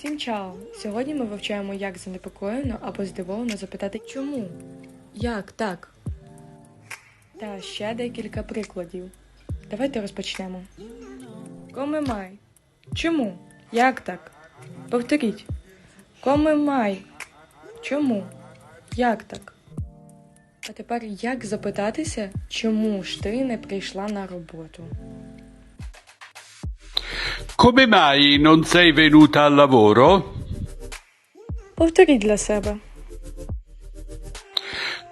Всім чао! Сьогодні ми вивчаємо, як занепокоєно або здивовано запитати чому? Як так? Та ще декілька прикладів. Давайте розпочнемо. Комимай. Чому? Як так? Повторіть. Комимай. Чому? Як так? А тепер як запитатися, чому ж ти не прийшла на роботу? Come mai non sei venuta al lavoro? Повторіть для себе.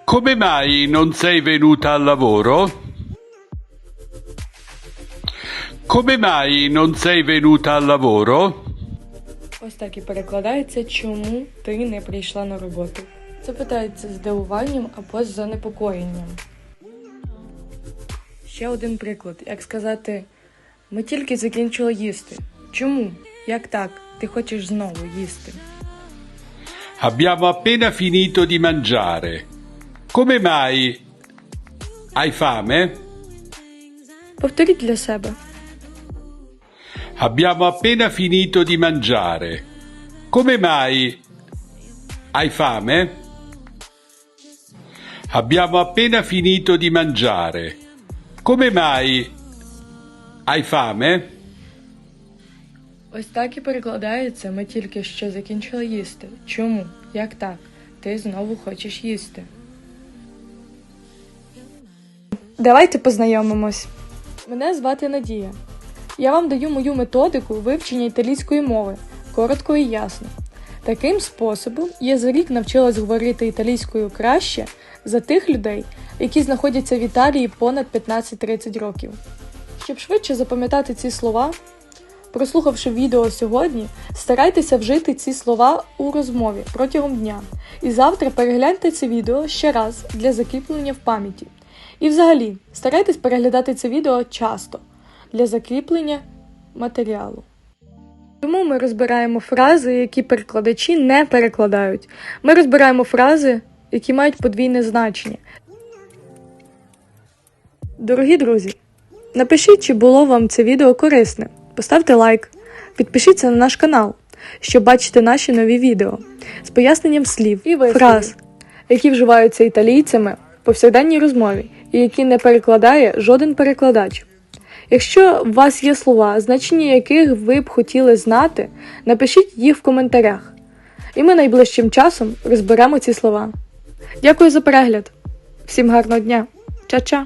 Come mai non sei venuta al lavoro? Come mai non sei venuta al lavoro? Ось так і перекладається, чому ти не прийшла на роботу. Це питається з здивуванням або з занепокоєнням. Ще один приклад, як сказати, ми тільки закінчили їсти. Чому? Як так? Ти хочеш знову їсти? Abbiamo appena finito di mangiare. Come mai? Hai fame? Повторіть для себе. Abbiamo appena finito di mangiare. Come mai? Hai fame? Abbiamo appena finito di mangiare. Come mai? Hai fame? Ось так і перекладається, ми тільки що закінчили їсти. Чому? Як так? Ти знову хочеш їсти. Давайте познайомимось. Мене звати Надія. Я вам даю мою методику вивчення італійської мови, коротко і ясно. Таким способом я за рік навчилась говорити італійською краще за тих людей, які знаходяться в Італії понад 15-30 років. Щоб швидше запам'ятати ці слова, Прослухавши відео сьогодні, старайтеся вжити ці слова у розмові протягом дня. І завтра перегляньте це відео ще раз для закріплення в пам'яті. І взагалі, старайтесь переглядати це відео часто для закріплення матеріалу. Тому ми розбираємо фрази, які перекладачі не перекладають. Ми розбираємо фрази, які мають подвійне значення. Дорогі друзі, напишіть, чи було вам це відео корисне. Поставте лайк, підпишіться на наш канал, щоб бачити наші нові відео з поясненням слів і фраз, які вживаються італійцями в повсякденній розмові і які не перекладає жоден перекладач. Якщо у вас є слова, значення яких ви б хотіли знати, напишіть їх в коментарях, і ми найближчим часом розберемо ці слова. Дякую за перегляд! Всім гарного дня! Ча-ча!